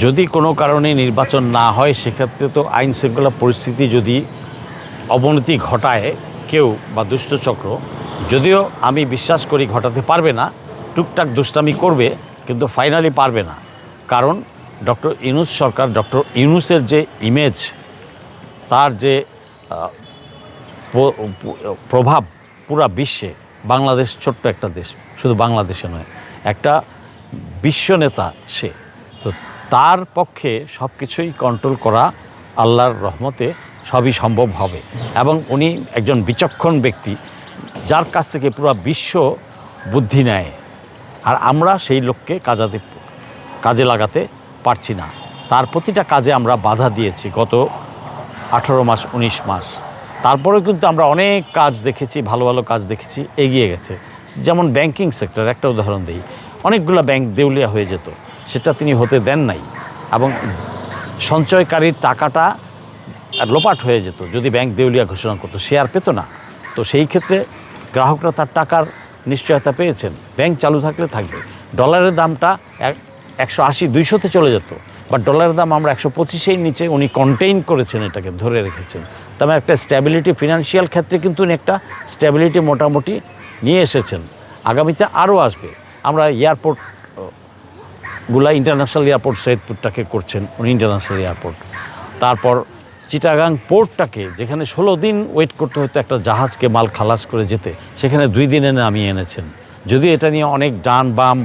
যদি কোনো কারণে নির্বাচন না হয়, সেক্ষেত্রে তো আইন শৃঙ্খলা পরিস্থিতি যদি অবনতি ঘটায় কেউ বা দুষ্টচক্র যদিও আমি বিশ্বাস করি ঘটাতে পারবে না, টুকটাক দুষ্টামি করবে, কিন্তু ফাইনালি পারবে না। কারণ ডক্টর ইউনুস সরকার, ডক্টর ইউনুসের যে ইমেজ তার যে প্রভাব পুরা বিশ্বে, বাংলাদেশ ছোট্ট একটা দেশ, শুধু বাংলাদেশে নয়, একটা বিশ্ব নেতা সে। তো তার পক্ষে সব কিছুই কন্ট্রোল করা আল্লাহর রহমতে সবই সম্ভব হবে। এবং উনি একজন বিচক্ষণ ব্যক্তি, যার কাছ থেকে পুরো বিশ্ব বুদ্ধি নেয়। আর আমরা সেই লোককে কাজাতে, কাজে লাগাতে পারছি না। তার প্রতিটা কাজে আমরা বাধা দিয়েছি গত আঠারো মাস, উনিশ মাস। তারপরেও কিন্তু আমরা অনেক কাজ দেখেছি, ভালো ভালো কাজ দেখেছি, এগিয়ে গেছে। যেমন ব্যাংকিং সেক্টর একটা উদাহরণ দিই। অনেকগুলো ব্যাংক দেউলিয়া হয়ে যেত। সেটা তিনি হতে দেন নাই। এবং সঞ্চয়কারীর টাকাটা লোপাট হয়ে যেত, যদি ব্যাংক দেউলিয়া ঘোষণা করতো। আর পেতো না। তো সেই ক্ষেত্রে গ্রাহকরা তার টাকার নিশ্চয়তা পেয়েছেন। ব্যাংক চালু থাকলে থাকবে। ডলারের দামটা এক একশো আশি, দুইশোতে চলে যেত। বাট ডলারের দাম আমরা একশো পঁচিশের নিচে উনি কন্টেইন করেছেন এটাকে, ধরে রেখেছেন। তবে একটা স্ট্যাবিলিটি ফিনান্সিয়াল ক্ষেত্রে কিন্তু উনি একটা স্ট্যাবিলিটি মোটামুটি নিয়ে এসেছেন। আগামীতে আরও আসবে। আমরা এয়ারপোর্ট গুলা ইন্টারন্যাশনাল এয়ারপোর্ট সৈয়দপুরটাকে করছেন, উনি ইন্টারন্যাশনাল এয়ারপোর্ট তারপর চিটাগাং পোর্টটাকে, যেখানে ষোলো দিন ওয়েট করতে হতো একটা জাহাজকে মাল খালাস করে যেতে, সেখানে দুই দিনে নামিয়ে এনেছেন। যদিও এটা নিয়ে অনেক ডান বাম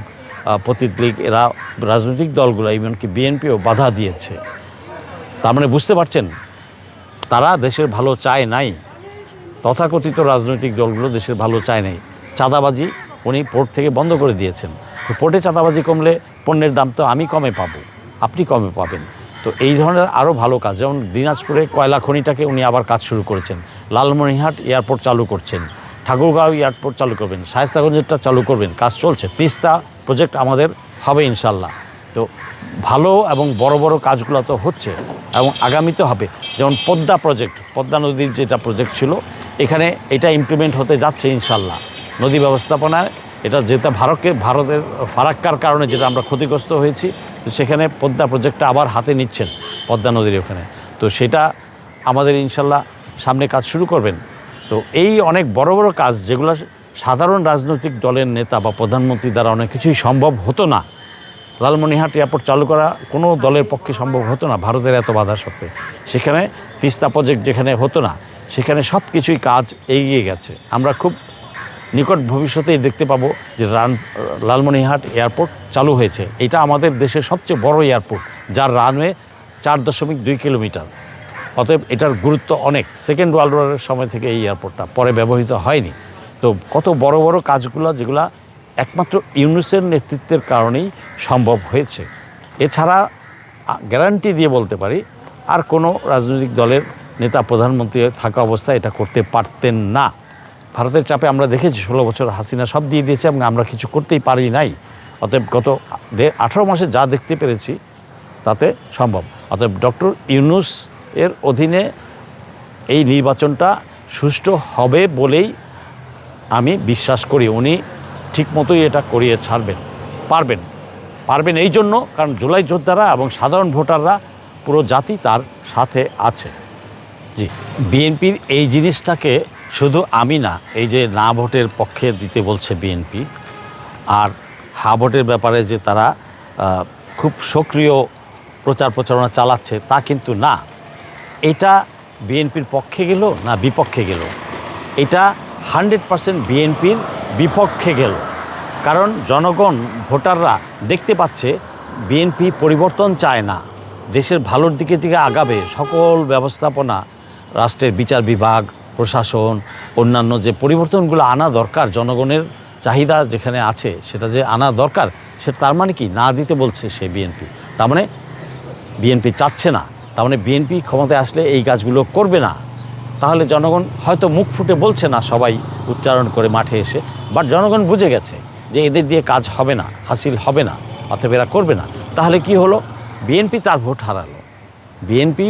পতিত এরা রাজনৈতিক দলগুলো, এমনকি বিএনপিও বাধা দিয়েছে। তার মানে বুঝতে পারছেন, তারা দেশের ভালো চায় নাই। তথাকথিত রাজনৈতিক দলগুলো দেশের ভালো চায় নাই। চাঁদাবাজি উনি পোর্ট থেকে বন্ধ করে দিয়েছেন। পোর্টে চাঁদাবাজি কমলে পণ্যের দাম তো আমি কমে পাবো, আপনি কমে পাবেন। তো এই ধরনের আরও ভালো কাজ, যেমন দিনাজপুরে কয়লা খনিটাকে উনি আবার কাজ শুরু করেছেন, লালমনিরহাট এয়ারপোর্ট চালু করছেন, ঠাকুরগাঁও এয়ারপোর্ট চালু করবেন, শায়স্তাগঞ্জেরটা চালু করবেন, কাজ চলছে, তিস্তা প্রজেক্ট আমাদের হবে ইনশাল্লাহ। তো ভালো এবং বড় বড় কাজগুলো তো হচ্ছে এবং আগামীতে হবে। যেমন পদ্মা প্রজেক্ট পদ্মা নদীর যেটা প্রজেক্ট ছিল, এখানে এটা ইমপ্লিমেন্ট হতে যাচ্ছে ইনশাল্লাহ। নদী ব্যবস্থাপনায় এটা যেটা ভারতকে, ভারতের ফারাক্কার কারণে যেটা আমরা ক্ষতিগ্রস্ত হয়েছি, তো সেখানে পদ্মা প্রজেক্টটা আবার হাতে নিচ্ছেন পদ্মা নদীর ওখানে। তো সেটা আমাদের ইনশাল্লাহ সামনে কাজ শুরু করবেন। তো এই অনেক বড় বড় কাজ যেগুলো সাধারণ রাজনৈতিক দলের নেতা বা প্রধানমন্ত্রী দ্বারা অনেক কিছুই সম্ভব হতো না। লালমনিহাট এয়ারপোর্ট চালু করা কোনো দলের পক্ষে সম্ভব হতো না, ভারতের এত বাধা সত্ত্বে সেখানে তিস্তা প্রজেক্ট যেখানে হতো না, সেখানে সব কিছুই কাজ এগিয়ে গেছে। আমরা খুব নিকট ভবিষ্যতেই দেখতে পাবো যে রান লালমনিহাট এয়ারপোর্ট চালু হয়েছে। এটা আমাদের দেশের সবচেয়ে বড় এয়ারপোর্ট, যার রানওয়ে চার দশমিক দুই কিলোমিটার। অতএব এটার গুরুত্ব অনেক। সেকেন্ড ওয়ার্ল্ড ওয়ারের সময় থেকে এই এয়ারপোর্টটা পরে ব্যবহৃত হয়নি। তো কত বড় বড় কাজগুলো যেগুলা একমাত্র ইউনুসের নেতৃত্বের কারণেই সম্ভব হয়েছে। এছাড়া গ্যারান্টি দিয়ে বলতে পারি, আর কোনো রাজনৈতিক দলের নেতা প্রধানমন্ত্রী থাকা অবস্থায় এটা করতে পারতেন না। ভারতের চাপে আমরা দেখেছি ষোলো বছর হাসিনা সব দিয়ে দিয়েছে এবং আমরা কিছু করতেই পারি নাই। অতএব গত আঠারো মাসে যা দেখতে পেরেছি, তাতে সম্ভব। অতএব ডক্টর ইউনুস এর অধীনে এই নির্বাচনটা সুষ্ঠু হবে বলেই আমি বিশ্বাস করি। উনি ঠিক মতোই এটা করিয়ে ছাড়বেন, পারবেন। পারবেন এই জন্য, কারণ জুলাই যোদ্ধারা এবং সাধারণ ভোটাররা পুরো জাতি তার সাথে আছে। জি। বিএনপির এই জিনিসটাকে শুধু আমি না, এই যে না ভোটের পক্ষে দিতে বলছে বিএনপি আর হা ভোটের ব্যাপারে যে তারা খুব সক্রিয় প্রচার প্রচারণা চালাচ্ছে তা কিন্তু না। এটা বিএনপির পক্ষে গেল না বিপক্ষে গেল? এটা হান্ড্রেড পারসেন্ট বিএনপির বিপক্ষে গেল। কারণ জনগণ, ভোটাররা দেখতে পাচ্ছে বিএনপি পরিবর্তন চায় না। দেশের ভালোর দিকে দিকে আগাবে, সকল ব্যবস্থাপনা, রাষ্ট্রের বিচার বিভাগ প্রশাসন, অন্যান্য যে পরিবর্তনগুলো আনা দরকার, জনগণের চাহিদা যেখানে আছে সেটা যে আনা দরকার, সে তার মানে কি? না দিতে বলছে সে বিএনপি। তার মানে বিএনপি চাচ্ছে না। তার মানে বিএনপি ক্ষমতায় আসলে এই কাজগুলো করবে না। তাহলে জনগণ হয়তো মুখ ফুটে বলছে না সবাই উচ্চারণ করে মাঠে এসে, বাট জনগণ বুঝে গেছে যে এদের দিয়ে কাজ হবে না, হাসিল হবে না অতএব এরা করবে না। তাহলে কি হলো? বিএনপি তার ভোট হারালো। বিএনপি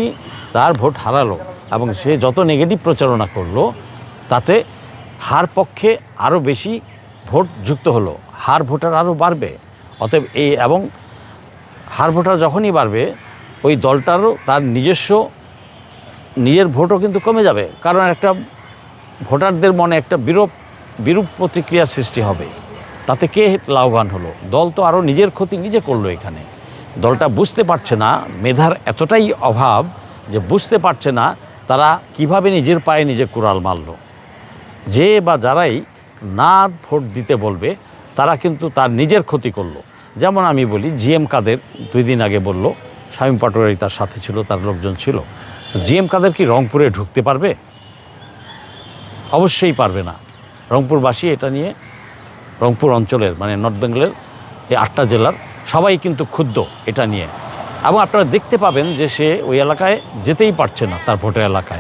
তার ভোট হারালো। এবং সে যত নেগেটিভ প্রচারণা করল, তাতে হার পক্ষে আরও বেশি ভোট যুক্ত হলো। হার ভোটার আরও বাড়বে। অতএব এই এবং হার ভোটার যখনই বাড়বে, ওই দলটারও তার নিজস্ব নিজের ভোটও কিন্তু কমে যাবে। কারণ একটা ভোটারদের মনে একটা বিরূপ বিরূপ প্রতিক্রিয়া সৃষ্টি হবে। তাতে কে লাভবান হলো? দল তো আরও নিজের ক্ষতি নিজে করল এখানে। দলটা বুঝতে পারছে না, মেধার এতটাই অভাব যে বুঝতে পারছে না তারা কীভাবে নিজের পায়ে নিজে কুড়াল মারলো? যে বা যারাই না ভোট দিতে বলবে, তারা কিন্তু তার নিজের ক্ষতি করল। যেমন আমি বলি জিএম কাদের দুই দিন আগে বলল, শামীম পাটোয়ারি তার সাথে ছিল, তার লোকজন ছিল। তো জিএম কাদের কি রংপুরে ঢুকতে পারবে? অবশ্যই পারবে না। রংপুরবাসী এটা নিয়ে রংপুর অঞ্চলের মানে নর্থ বেঙ্গলের এই আটটা জেলার সবাই কিন্তু ক্ষুব্ধ এটা নিয়ে। এবং আপনারা দেখতে পাবেন যে সে ওই এলাকায় যেতেই পারছে না তার ভোটের এলাকায়।